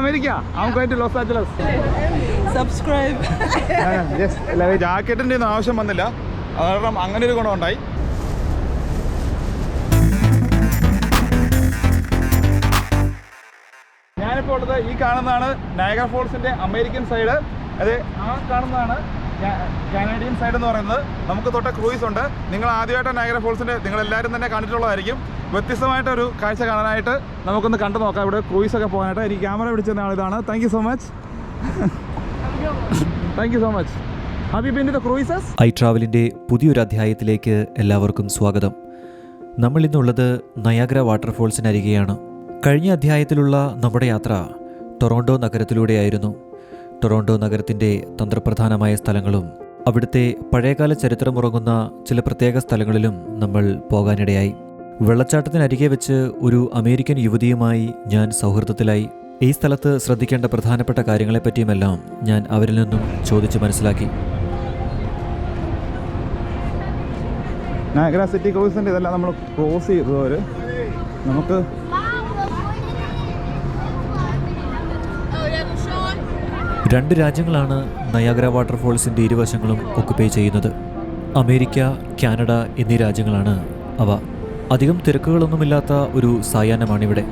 America. Los Angeles subscribe. ജാക്കറ്റിന്റെ ഒന്നും ആവശ്യം വന്നില്ല. കാരണം അങ്ങനെ ഒരു ഗുണമുണ്ടായി ഞാനിപ്പോൾ ഉള്ളത് ഈ കാണുന്നതാണ് നയഗർ ഫോൾസിന്റെ അമേരിക്കൻ സൈഡ് അത് ആ കാണുന്നതാണ് കാനഡിയൻ സൈഡ് എന്ന് പറയുന്നത് നമുക്ക് തൊട്ട ക്രൂയിസ് ഉണ്ട്. നിങ്ങൾ ആദ്യമായിട്ട് നയഗര ഫോൾസിന്റെ നിങ്ങൾ എല്ലാവരും തന്നെ കണ്ടിട്ടുള്ളതായിരിക്കും. വ്യത്യസ്തമായിട്ടൊരു കാഴ്ച കാണാനായിട്ട് നമുക്കൊന്ന് കണ്ടു നോക്കാം. ഇവിടെ ക്രൂയിസ് ഒക്കെ പോകാനായിട്ട്. എനിക്ക് ക്യാമറ പിടിച്ചെന്ന ആളിതാണ് thank so much thank so much cruises I ട്രാവലിന്റെ പുതിയൊരു അധ്യായത്തിലേക്ക് എല്ലാവർക്കും സ്വാഗതം. നമ്മൾ ഇന്നുള്ളത് നയാഗ്ര വാട്ടർഫോൾസിനരികെയാണ് കഴിഞ്ഞ അധ്യായത്തിലുള്ള നമ്മുടെ യാത്ര ടൊറോണ്ടോ നഗരത്തിലൂടെയായിരുന്നു. ടൊറോണ്ടോ നഗരത്തിന്റെ തന്ത്രപ്രധാനമായ സ്ഥലങ്ങളും അവിടുത്തെ പഴയകാല ചരിത്രമുറങ്ങുന്ന ചില പ്രത്യേക സ്ഥലങ്ങളിലും നമ്മൾ പോകാനിടയായി. വെള്ളച്ചാട്ടത്തിനരികെ വെച്ച് ഒരു അമേരിക്കൻ യുവതിയുമായി ഞാൻ സൗഹൃദത്തിലായി. ഈ സ്ഥലത്ത് ശ്രദ്ധിക്കേണ്ട പ്രധാനപ്പെട്ട കാര്യങ്ങളെപ്പറ്റിയുമെല്ലാം ഞാൻ അവരിൽ നിന്നും ചോദിച്ച് മനസ്സിലാക്കി. നാഗ്ര സിറ്റി ക്രൂസിന്റെ ഇതെല്ലാം നമ്മൾ ക്രോസ് ചെയ്തവർ നമുക്ക് രണ്ട് രാജ്യങ്ങളാണ് നയാഗ്ര വാട്ടർഫോൾസിന്റെ ഇരുവശങ്ങളും ഒക്കുപേ ചെയ്യുന്നത്. അമേരിക്ക കാനഡ എന്നീ രാജ്യങ്ങളാണ് അവ. അധികം തിരക്കുകളൊന്നുമില്ലാത്ത ഒരു സായാഹ്നമാണിവിടെ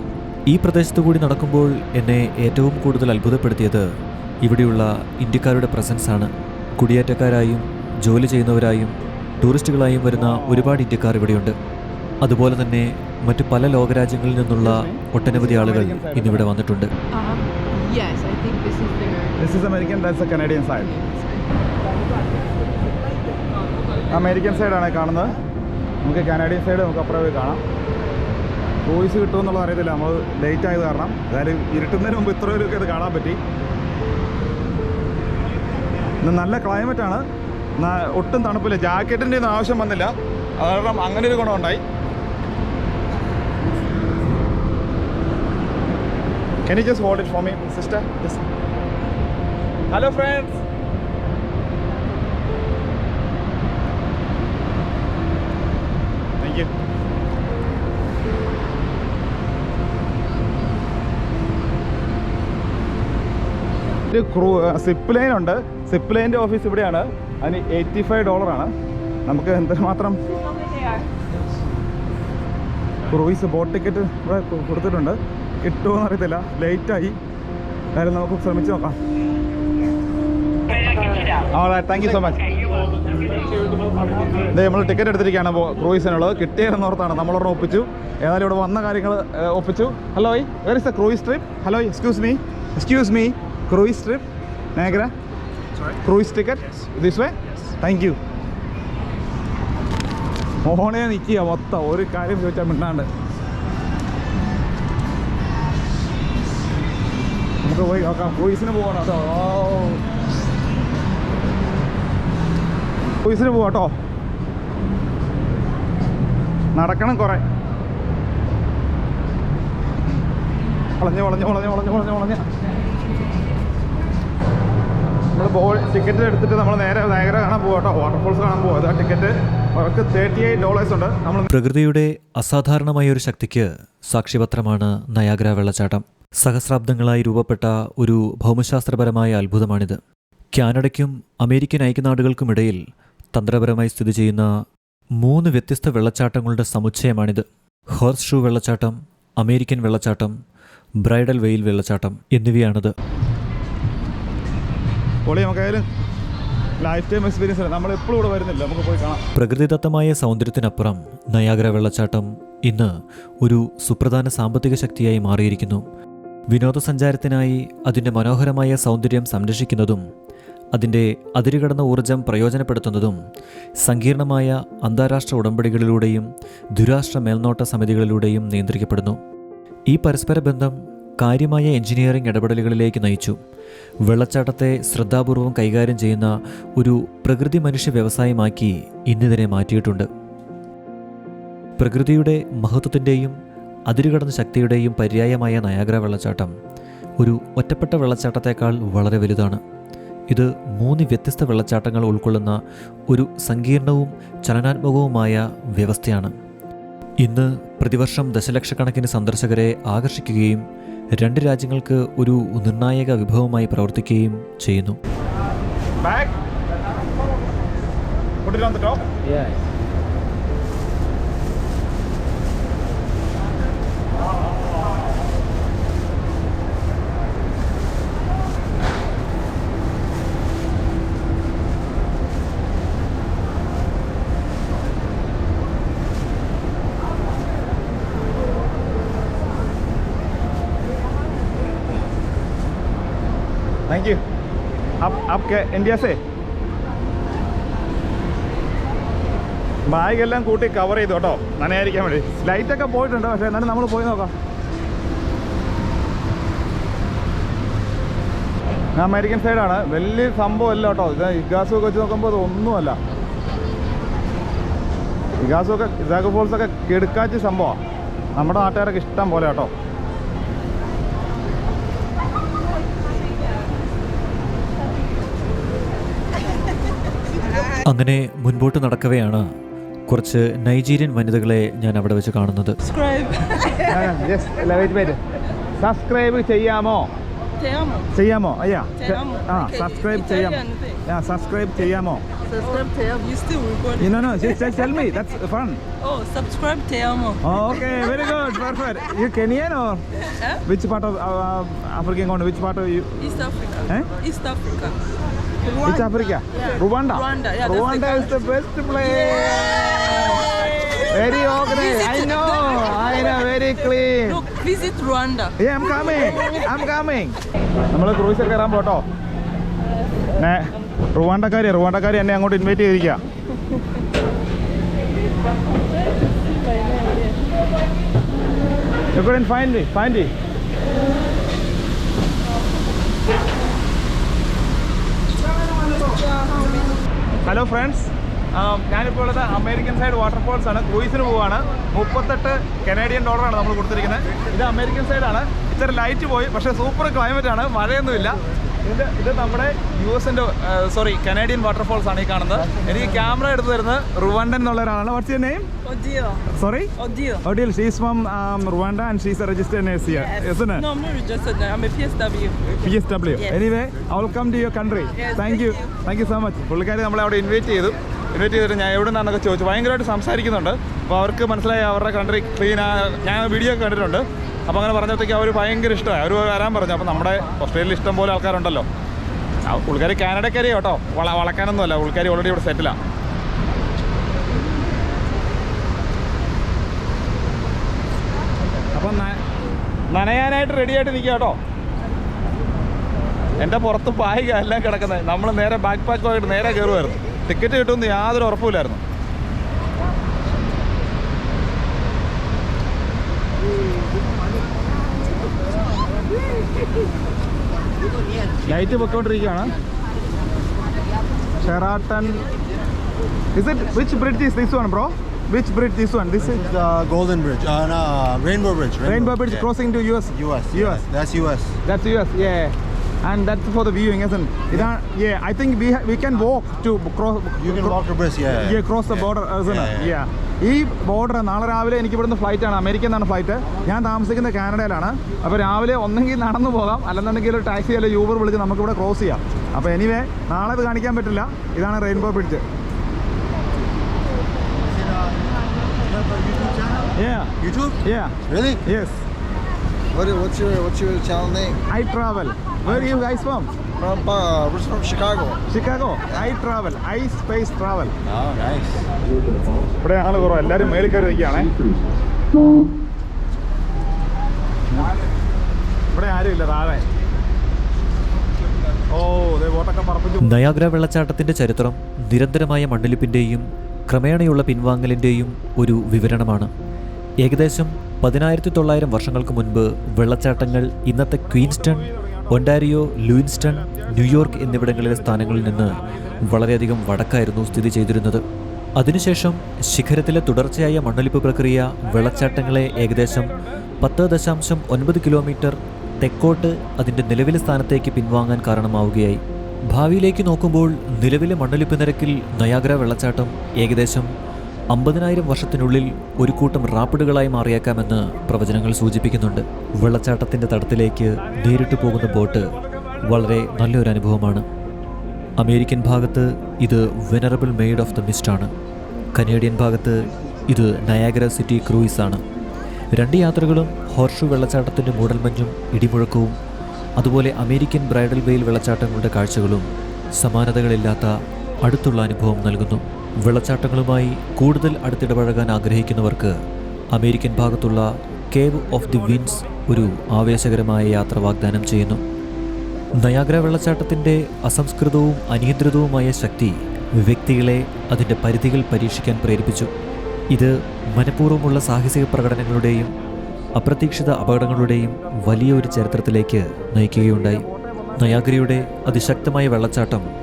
ഈ പ്രദേശത്തു കൂടി നടക്കുമ്പോൾ എന്നെ ഏറ്റവും കൂടുതൽ അത്ഭുതപ്പെടുത്തിയത് ഇവിടെയുള്ള ഇന്ത്യക്കാരുടെ പ്രസൻസാണ് കുടിയേറ്റക്കാരായും ജോലി ചെയ്യുന്നവരായും ടൂറിസ്റ്റുകളായും വരുന്ന ഒരുപാട് ഇന്ത്യക്കാർ ഇവിടെയുണ്ട്. അതുപോലെ തന്നെ മറ്റു പല ലോകരാജ്യങ്ങളിൽ നിന്നുള്ള ഒട്ടനവധി ആളുകൾ ഇന്നിവിടെ വന്നിട്ടുണ്ട്. Yes, I think this is their. This is American, that's the Canadian side. American സൈഡാണ് കാണുന്നത്. നമുക്ക് കാനഡിയൻ സൈഡ് നമുക്ക് അപ്പുറം പോയി കാണാം. വോയിസ് കിട്ടുമെന്നുള്ളത് അറിയത്തില്ല. നമ്മൾ ലേറ്റ് ആയത് കാരണം. അതായത് ഇരുട്ടുന്നതിന് മുമ്പ് ഇത്ര പേരൊക്കെ ഇത് കാണാൻ പറ്റി. ഇന്ന് നല്ല ക്ലൈമറ്റാണ് ഒട്ടും തണുപ്പില്ല. ജാക്കറ്റിന്റെ ഒന്നും ആവശ്യം വന്നില്ല. അത് കാരണം അങ്ങനെ ഒരു ഗുണമുണ്ടായി. Can you just hold it for me, sister? Just. Hello, friends. Thank you. ഒരു ക്രൂ സിപ്പ് ലൈൻ ഉണ്ട് സിപ്പ് ലൈന്റെ ഓഫീസ് ഇവിടെയാണ് അതിന് എയ്റ്റി ഫൈവ് ഡോളറാണ് നമുക്ക് എന്തുമാത്രം ക്രൂയിസ് ബോട്ട് ടിക്കറ്റ് ഇവിടെ കൊടുത്തിട്ടുണ്ട് കിട്ടുമോ എന്നറിയത്തില്ല ലേറ്റായി എന്തായാലും നമുക്ക് ശ്രമിച്ചു നോക്കാം. താങ്ക് യു സോ മച്ച് അതെ നമ്മൾ ടിക്കറ്റ് എടുത്തിരിക്കുകയാണ് ക്രൂയിസിനുള്ളത്. കിട്ടിയെന്ന് ഓർത്താണ് നമ്മളൊരെണ്ണം ഒപ്പിച്ചു. ഏതായാലും ഇവിടെ വന്ന കാര്യങ്ങൾ ഒപ്പിച്ചു. Hello where is the cruise trip hello excuse me excuse me cruise trip Niagara cruise ticket this way thank you മോഹനെ നിൽക്കുക മൊത്തം. ഒരു കാര്യം ചോദിച്ചാൽ മിണ്ടാണ്ട്. നമുക്ക് പോയി നോക്കാം. ക്രൂയിസിന് പോകണം കേട്ടോ ക്രൂയിസിന് പോവാം കേട്ടോ. നടക്കണം കുറെ. വളഞ്ഞ് വളഞ്ഞ് വളഞ്ഞ് വളഞ്ഞ് വളഞ്ഞ് വളഞ്ഞ്. നമ്മൾ ബോൾ ടിക്കറ്റ് എടുത്തിട്ട് നമ്മൾ നേരെ നയകര കാണാൻ പോകാം കേട്ടോ. വാട്ടർഫോൾസ് കാണാൻ പോകാം അതാ ടിക്കറ്റ്. അവർക്ക് തേർട്ടി എയ്റ്റ് ഡോളേഴ്സ് ഉണ്ട്. നമ്മൾ പ്രകൃതിയുടെ അസാധാരണമായ ഒരു ശക്തിക്ക് സാക്ഷ്യപത്രമാണ് നയാഗ്ര വെള്ളച്ചാട്ടം. സഹസ്രാബ്ദങ്ങളായി രൂപപ്പെട്ട ഒരു ഭൗമശാസ്ത്രപരമായ അത്ഭുതമാണിത്. കാനഡയ്ക്കും അമേരിക്കൻ ഐക്യനാടുകൾക്കുമിടയിൽ തന്ത്രപരമായി സ്ഥിതി ചെയ്യുന്ന മൂന്ന് വ്യത്യസ്ത വെള്ളച്ചാട്ടങ്ങളുടെ സമുച്ചയമാണിത്. ഹോർസ് ഷൂ വെള്ളച്ചാട്ടം അമേരിക്കൻ വെള്ളച്ചാട്ടം ബ്രൈഡൽ വെയിൽ വെള്ളച്ചാട്ടം എന്നിവയാണത്. ലൈഫ് ടൈം എക്സ്പീരിയൻസ് നമ്മൾ എപ്പോഴും ഇവിടെ വരുന്നില്ല. നമുക്ക് പോയി കാണാം. പ്രകൃതിദത്തമായ സൗന്ദര്യത്തിനപ്പുറം നയാഗ്ര വെള്ളച്ചാട്ടം ഇന്ന് ഒരു സുപ്രധാന സാമ്പത്തിക ശക്തിയായി മാറിയിരിക്കുന്നു. വിനോദസഞ്ചാരത്തിനായി അതിന്റെ മനോഹരമായ സൗന്ദര്യം സംരക്ഷിക്കുന്നതും അതിന്റെ അതിരുകടന്ന ഊർജം പ്രയോജനപ്പെടുത്തുന്നതും സങ്കീർണമായ അന്താരാഷ്ട്ര ഉടമ്പടികളിലൂടെയും ദുരാഷ്ട്ര മേൽനോട്ട സമിതികളിലൂടെയും നിയന്ത്രിക്കപ്പെടുന്നു. ഈ പരസ്പര ബന്ധം കാര്യമായ എഞ്ചിനീയറിംഗ് ഇടപെടലുകളിലേക്ക് നയിച്ചു. വെള്ളച്ചാട്ടത്തെ ശ്രദ്ധാപൂർവം കൈകാര്യം ചെയ്യുന്ന ഒരു പ്രകൃതി മനുഷ്യ വ്യവസായമാക്കി ഇന്നിതിനെ മാറ്റിയിട്ടുണ്ട്. പ്രകൃതിയുടെ മഹത്വത്തിന്റെയും അതിരുകടന്ന ശക്തിയുടെയും പര്യായമായ നയാഗ്ര വെള്ളച്ചാട്ടം ഒരു ഒറ്റപ്പെട്ട വെള്ളച്ചാട്ടത്തേക്കാൾ വളരെ വലുതാണ് ഇത് മൂന്ന് വ്യത്യസ്ത വെള്ളച്ചാട്ടങ്ങൾ ഉൾക്കൊള്ളുന്ന ഒരു സങ്കീർണവും ചലനാത്മകവുമായ വ്യവസ്ഥയാണ് ഇന്ന് പ്രതിവർഷം ദശലക്ഷക്കണക്കിന് സന്ദർശകരെ ആകർഷിക്കുകയും രണ്ട് രാജ്യങ്ങൾക്ക് ഒരു നിർണായക വിഭവമായി പ്രവർത്തിക്കുകയും ചെയ്യുന്നു Back. Put it on the top. Yes. Thank you. Up, up के इंडिया से ബാഗ് എല്ലാം കൂട്ടി കവർ ചെയ്തു കേട്ടോ നനയായിരിക്കാൻ വേണ്ടി ലൈറ്റ് ഒക്കെ പോയിട്ടുണ്ട് പക്ഷേ എന്നാലും നമ്മൾ പോയി നോക്കാം ഞാൻ അമേരിക്കൻ സൈഡാണ് വലിയ സംഭവമല്ല കേട്ടോ ഇത് ഇഗാസു ഒക്കെ വെച്ച് നോക്കുമ്പോൾ ഇത് ഒന്നുമല്ല ഇഗാസു ഒക്കെ ഇസാഗു ഫോൾസ് ഒക്കെ കിടുക്കാച്ചി സംഭവമാണ് നമ്മുടെ നാട്ടുകാരൊക്കെ ഇഷ്ടം പോലെ കേട്ടോ അങ്ങനെ മുൻപോട്ട് നടക്കവെയാണ് കുറച്ച് നൈജീരിയൻ വനിതകളെ ഞാൻ അവിടെ വെച്ച് കാണുന്നത്. സബ്സ്ക്രൈബ് ചെയ്യാമോ? ചെയ്യാമോ? അയ്യാ ആ സബ്സ്ക്രൈബ് ചെയ്യാം ആ സബ്സ്ക്രൈബ് ചെയ്യാമോ? ആഫ്രിക്കൻ കോണ്ട് വിച്ച് പാട്ട് Which Africa? Rwanda. Rwanda, yeah, that's the Rwanda is the best place. Very organized. I know. I know. Very clean. Look, visit Rwanda. Yeah, I'm coming. I'm coming. നമ്മൾ ക്രൂസിൽ കയറാൻ പോട്ടോ റുവാണ്ടക്കാരി റുവാണ്ടക്കാരി എന്നെ അങ്ങോട്ട് invite ചെയ്തിരിക്കുക You couldn't find me. Find me. Hello friends ഞാനിപ്പോൾ ഉള്ളത് American side waterfalls ആണ്. ക്രൂയിസിന് പോവാണ്. മുപ്പത്തെട്ട് കനേഡിയൻ ഡോളറാണ് നമ്മൾ കൊടുത്തിരിക്കുന്നത്. ഇത് അമേരിക്കൻ സൈഡാണ് ഇത്ര ലൈറ്റ് പോയി പക്ഷേ സൂപ്പർ ക്ലൈമറ്റ് ആണ്. മഴയൊന്നുമില്ല. ഇത് ഇത് നമ്മുടെ യു എസിന്റെ സോറി കനേഡിയൻ വാട്ടർഫോൾസ് ആണ് ഈ കാണുന്നത് എനിക്ക് ക്യാമറ എടുത്തു തരുന്നത് റുവാൻഡൻ എന്നുള്ള ഒരാളാണ് what's your name. Sorry Odio. She's from Rwanda and she's register nurse here isn't it? No, I'm not registered. I'm a PSW. PSW. Yes. Anyway, I will come to your country. Yes, thank thank you. you. Thank you so much. പുള്ളിക്കാരി നമ്മളെ അവിടെ invite ചെയ്തു invite ചെയ്തിട്ട് ഞാൻ എവിടെ നിന്നാണെന്നൊക്കെ ചോദിച്ചു ഭയങ്കരമായിട്ട് സംസാരിക്കുന്നുണ്ട് അപ്പോൾ അവർക്ക് മനസ്സിലായി അവരുടെ കൺട്രി ക്ലീൻ ഞാൻ വീഡിയോ ഒക്കെ കണ്ടിട്ടുണ്ട് അപ്പോൾ അങ്ങനെ പറഞ്ഞപ്പോഴത്തേക്ക് അവർ ഭയങ്കര ഇഷ്ടമായി. അവർ വരാൻ പറഞ്ഞു. അപ്പോൾ നമ്മുടെ ഓസ്ട്രേലിയയിൽ ഇഷ്ടം പോലെ ആൾക്കാരുണ്ടല്ലോ. പുള്ളിക്കാരി കാനഡക്കാരി കേട്ടോ. വള വളക്കാനൊന്നുമല്ല. പുള്ളിക്കാരി ഓൾറെഡി ഇവിടെ സെറ്റിലാണ് അപ്പം നനയാനായിട്ട് റെഡി ആയിട്ട് നിൽക്കുക കേട്ടോ. എന്റെ പുറത്ത് പായിക എല്ലാം കിടക്കുന്നത്. നമ്മൾ നേരെ ബാക്ക് പാക്കുമായിട്ട് നേരെ കയറുമായിരുന്നു ടിക്കറ്റ് കിട്ടുമെന്ന് യാതൊരു ഉറപ്പുമില്ലായിരുന്നു. Light പൊക്കോണ്ടിരിക്കുകയാണ് Sheraton is it which bridge is this one bro which bridge this one this This is the Golden Bridge. Uh, no, Rainbow Bridge. Rainbow Bridge yeah. crossing to US. US. US. yeah, That's US. That's US, yeah. And that's for the viewing, isn't it? It are- yeah, I think we ha- we can walk to cross. You can walk the bridge. Yeah. Yeah, cross the border, isn't it? Yeah, Yeah. ഈ border നാളെ രാവിലെ എനിക്ക് ഇവിടുന്ന് ഫ്ലൈറ്റാണ് ആണ് അമേരിക്കയിൽ നിന്നാണ് flight ഞാൻ താമസിക്കുന്നത് കാനഡയിലാണ് അപ്പോൾ രാവിലെ ഒന്നെങ്കിൽ നടന്നു പോകാം അല്ലെന്നുണ്ടെങ്കിൽ ഒരു ടാക്സി അല്ലെങ്കിൽ യൂബർ വിളിച്ച് നമുക്കിവിടെ ക്രോസ് ചെയ്യാം അപ്പോൾ എനിവേ നാളെ ഇത് കാണിക്കാൻ പറ്റില്ല ഇതാണ് rainbow bridge Yeah, YouTube? yeah, Really? yes. What, what's your What's your channel name? I travel. Where are you guys from? From uh, we're from Chicago. Chicago. I travel. I space travel. Oh, nice. ഇവിടെ ഞങ്ങൾ കുറവ് എല്ലാവരും മേളിൽ കയറി നിൽക്കുകയാണേ ഇവിടെ ആരുമില്ല താഴെ ഓ ദേ ബോട്ടൊക്കെ പറപ്പിച്ചു Niagara വെള്ളച്ചാട്ടത്തിന്റെ ചരിത്രം നിരന്തരമായ മണ്ണൊലിപ്പിന്റെയും ക്രമേണയുള്ള പിൻവാങ്ങലിന്റെയും ഒരു വിവരണമാണ് ഏകദേശം പതിനായിരത്തി തൊള്ളായിരം വർഷങ്ങൾക്ക് മുൻപ് വെള്ളച്ചാട്ടങ്ങൾ ഇന്നത്തെ ക്വീൻസ്റ്റൺ ഒണ്ടാരിയോ ലൂയിൻസ്റ്റൺ ന്യൂയോർക്ക് എന്നിവിടങ്ങളിലെ സ്ഥാനങ്ങളിൽ നിന്ന് വളരെയധികം വടക്കായിരുന്നു സ്ഥിതി ചെയ്തിരുന്നത്. അതിനുശേഷം ശിഖരത്തിലെ തുടർച്ചയായ മണ്ണൊലിപ്പ് പ്രക്രിയ വെള്ളച്ചാട്ടങ്ങളെ ഏകദേശം പത്ത് ദശാംശം ഒൻപത് കിലോമീറ്റർ തെക്കോട്ട് അതിന്റെ നിലവിലെ സ്ഥാനത്തേക്ക് പിൻവാങ്ങാൻ കാരണമാവുകയായി. ഭാവിയിലേക്ക് നോക്കുമ്പോൾ നിലവിലെ മണ്ണൊലിപ്പ് നിരക്കിൽ നയാഗ്ര വെള്ളച്ചാട്ടം ഏകദേശം അമ്പതിനായിരം വർഷത്തിനുള്ളിൽ ഒരു കൂട്ടം റാപ്പിഡുകളായി മാറിയേക്കാമെന്ന് പ്രവചനങ്ങൾ സൂചിപ്പിക്കുന്നുണ്ട്. വെള്ളച്ചാട്ടത്തിന്റെ തടത്തിലേക്ക് നേരിട്ട് പോകുന്ന ബോട്ട് വളരെ നല്ലൊരു അനുഭവമാണ്. അമേരിക്കൻ ഭാഗത്ത് ഇത് venerable maid of the mist ആണ്. കനേഡിയൻ ഭാഗത്ത് ഇത് നയാഗര സിറ്റി ക്രൂയിസ് ആണ്. രണ്ട് യാത്രകളും ഹോർഷു വെള്ളച്ചാട്ടത്തിന്റെ മൂടൽമഞ്ഞും ഇടിമുഴക്കവും അതുപോലെ അമേരിക്കൻ ബ്രൈഡൽ വെയിൽ വെള്ളച്ചാട്ടങ്ങളുടെ കാഴ്ചകളും സമാനതകളില്ലാത്ത അടുത്തുള്ള അനുഭവം നൽകുന്നു. വെള്ളച്ചാട്ടങ്ങളുമായി കൂടുതൽ അടുത്തിടപഴകാൻ ആഗ്രഹിക്കുന്നവർക്ക് അമേരിക്കൻ ഭാഗത്തുള്ള കേവ് ഓഫ് ദി വിൻസ് ഒരു ആവേശകരമായ യാത്ര വാഗ്ദാനം ചെയ്യുന്നു. നയാഗ്ര വെള്ളച്ചാട്ടത്തിന്റെ അസംസ്കൃതവും അനിയന്ത്രിതവുമായ ശക്തി വ്യക്തികളെ അതിന്റെ പരിധികൾ പരീക്ഷിക്കാൻ പ്രേരിപ്പിച്ചു. ഇത് മനഃപൂർവമുള്ള സാഹസിക പ്രകടനങ്ങളുടെയും അപ്രതീക്ഷിത അപകടങ്ങളുടെയും വലിയൊരു ചരിത്രത്തിലേക്ക് നയിക്കുകയുണ്ടായി. നയാഗ്രയുടെ അതിശക്തമായ വെള്ളച്ചാട്ടം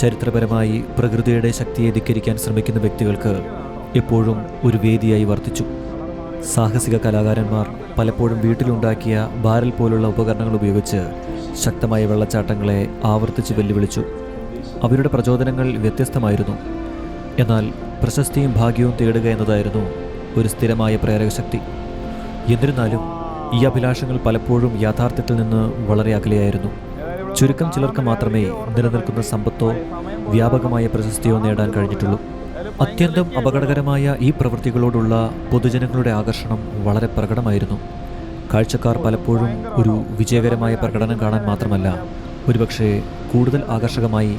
ചരിത്രപരമായി പ്രകൃതിയുടെ ശക്തിയെ ധിക്കരിക്കാൻ ശ്രമിക്കുന്ന വ്യക്തികൾക്ക് എപ്പോഴും ഒരു വേദിയായി വർത്തിച്ചു. സാഹസിക കലാകാരന്മാർ പലപ്പോഴും വീട്ടിലുണ്ടാക്കിയ ബാരൽ പോലുള്ള ഉപകരണങ്ങൾ ഉപയോഗിച്ച് ശക്തമായ വെള്ളച്ചാട്ടങ്ങളെ ആവർത്തിച്ച് വെല്ലുവിളിച്ചു. അവരുടെ പ്രചോദനങ്ങൾ വ്യത്യസ്തമായിരുന്നു. എന്നാൽ പ്രശസ്തിയും ഭാഗ്യവും തേടുക എന്നതായിരുന്നു ഒരു സ്ഥിരമായ പ്രേരകശക്തി എന്നിരുന്നാലും ഈ അഭിലാഷങ്ങൾ പലപ്പോഴും യാഥാർത്ഥ്യത്തിൽ നിന്ന് വളരെ അകലെയായിരുന്നു. ചുരുക്കം ചിലർക്ക് മാത്രമേ നിലനിൽക്കുന്ന സമ്പത്തോ വ്യാപകമായ പ്രശസ്തിയോ നേടാൻ കഴിഞ്ഞിട്ടുള്ളൂ. അത്യന്തം അപകടകരമായ ഈ പ്രവൃത്തികളോടുള്ള പൊതുജനങ്ങളുടെ ആകർഷണം വളരെ പ്രകടമായിരുന്നു. കാഴ്ചക്കാർ പലപ്പോഴും ഒരു വിജയകരമായ പ്രകടനം കാണാൻ മാത്രമല്ല ഒരുപക്ഷെ കൂടുതൽ ആകർഷകമായി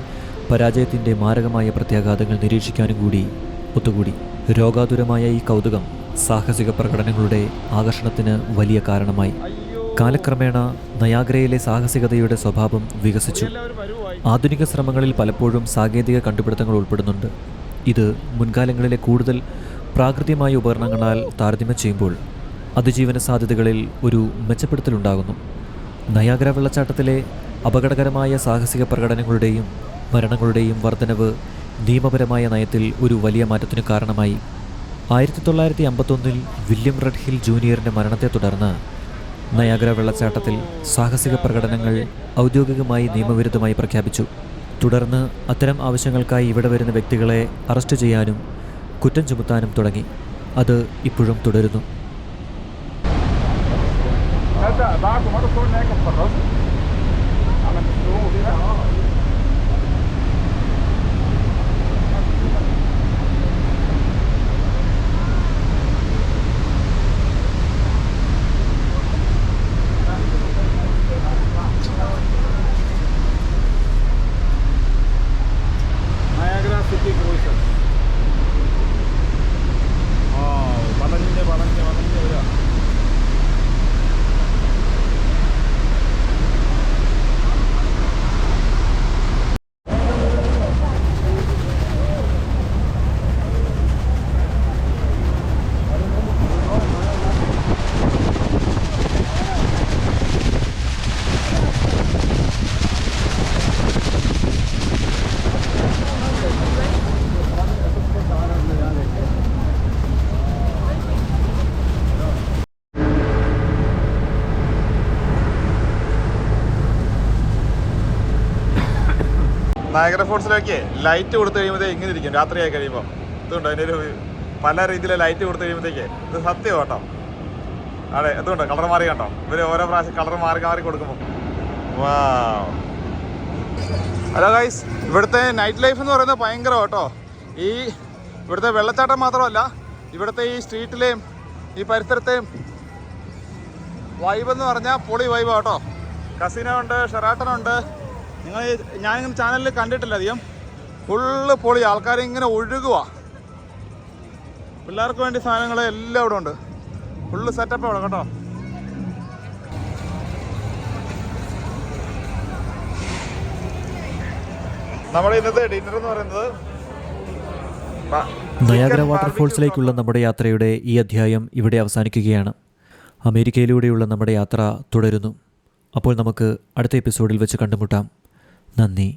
പരാജയത്തിന്റെ മാരകമായ പ്രത്യാഘാതങ്ങൾ നിരീക്ഷിക്കാനും കൂടി ഒത്തുകൂടി. രോഗാതുരമായ ഈ കൗതുകം സാഹസിക പ്രകടനങ്ങളുടെ ആകർഷണത്തിന് വലിയ കാരണമായി. കാലക്രമേണ നയാഗ്രയിലെ സാഹസികതയുടെ സ്വഭാവം വികസിച്ചു. ആധുനിക ശ്രമങ്ങളിൽ പലപ്പോഴും സാങ്കേതിക കണ്ടുപിടുത്തങ്ങൾ ഉൾപ്പെടുന്നുണ്ട്. ഇത് മുൻകാലങ്ങളിലെ കൂടുതൽ പ്രാകൃതികമായ ഉപകരണങ്ങളാൽ താരതമ്യം ചെയ്യുമ്പോൾ അതിജീവന സാധ്യതകളിൽ ഒരു മെച്ചപ്പെടുത്തലുണ്ടാകുന്നു. നയാഗ്ര വെള്ളച്ചാട്ടത്തിലെ അപകടകരമായ സാഹസിക പ്രകടനങ്ങളുടെയും മരണങ്ങളുടെയും വർധനവ് നിയമപരമായ നയത്തിൽ ഒരു വലിയ മാറ്റത്തിന് കാരണമായി. ആയിരത്തി തൊള്ളായിരത്തി അമ്പത്തൊന്നിൽ വില്യം റെഡ് ഹിൽ ജൂനിയറിന്റെ മരണത്തെ തുടർന്ന് നയാഗ്ര വെള്ളച്ചാട്ടത്തിൽ സാഹസിക പ്രകടനങ്ങൾ ഔദ്യോഗികമായി നിയമവിരുദ്ധമായി പ്രഖ്യാപിച്ചു. തുടർന്ന് അത്തരം ആവശ്യങ്ങൾക്കായി ഇവിടെ വരുന്ന വ്യക്തികളെ അറസ്റ്റ് ചെയ്യാനും കുറ്റം ചുമത്താനും തുടങ്ങി. അത് ഇപ്പോഴും തുടരുന്നു. നായകര ഫോർട്സിലേക്ക് ലൈറ്റ് കൊടുത്തു കഴിയുമ്പോഴേ ഇങ്ങനെ ഇരിക്കും. രാത്രിയായി കഴിയുമ്പോൾ ഇതുകൊണ്ട് അതിന്റെ ഒരു പല രീതിയിലെ ലൈറ്റ് കൊടുത്തു കഴിയുമ്പോഴത്തേക്ക് ഇത് സത്യം കേട്ടോ. അതെ എന്തുകൊണ്ട് കളർ മാറി കണ്ടോ? ഇവർ ഓരോ പ്രാവശ്യം കളർ മാറി മാറി കൊടുക്കുമ്പോൾ വാ ഹലോ ഗൈസ് ഇവിടുത്തെ നൈറ്റ് ലൈഫ് എന്ന് പറയുന്നത് ഭയങ്കര കേട്ടോ. ഈ ഇവിടുത്തെ വെള്ളച്ചാട്ടം മാത്രമല്ല ഇവിടുത്തെ ഈ സ്ട്രീറ്റിലെയും ഈ പരിസരത്തെയും വൈബ് എന്ന് പറഞ്ഞാൽ പൊളി വൈബ് കേട്ടോ. കസിനോ ഉണ്ട് ഷെറാട്ടൻ ഉണ്ട്. നിങ്ങൾ ഞാനിങ്ങനെ ചാനലിൽ കണ്ടിട്ടില്ല അധികം. ഫുള്ള് പൊളി. ആൾക്കാർ ഇങ്ങനെ ഒഴുകുക പിള്ളേർക്ക് വേണ്ടി സാധനങ്ങൾ എല്ലാം ഇവിടെ ഉണ്ട്. ഫുള്ള് സെറ്റപ്പ് ഇവിടെ കേട്ടോ. നമ്മുടെ ഇന്നത്തെ ഡിന്നർ എന്ന് പറയുന്നത് നയാഗ്ര വാട്ടർഫോൾസിലേക്കുള്ള നമ്മുടെ യാത്രയുടെ ഈ അധ്യായം ഇവിടെ അവസാനിക്കുകയാണ്. അമേരിക്കയിലൂടെയുള്ള നമ്മുടെ യാത്ര തുടരുന്നു. അപ്പോൾ നമുക്ക് അടുത്ത എപ്പിസോഡിൽ വെച്ച് കണ്ടുമുട്ടാം. നന്ദി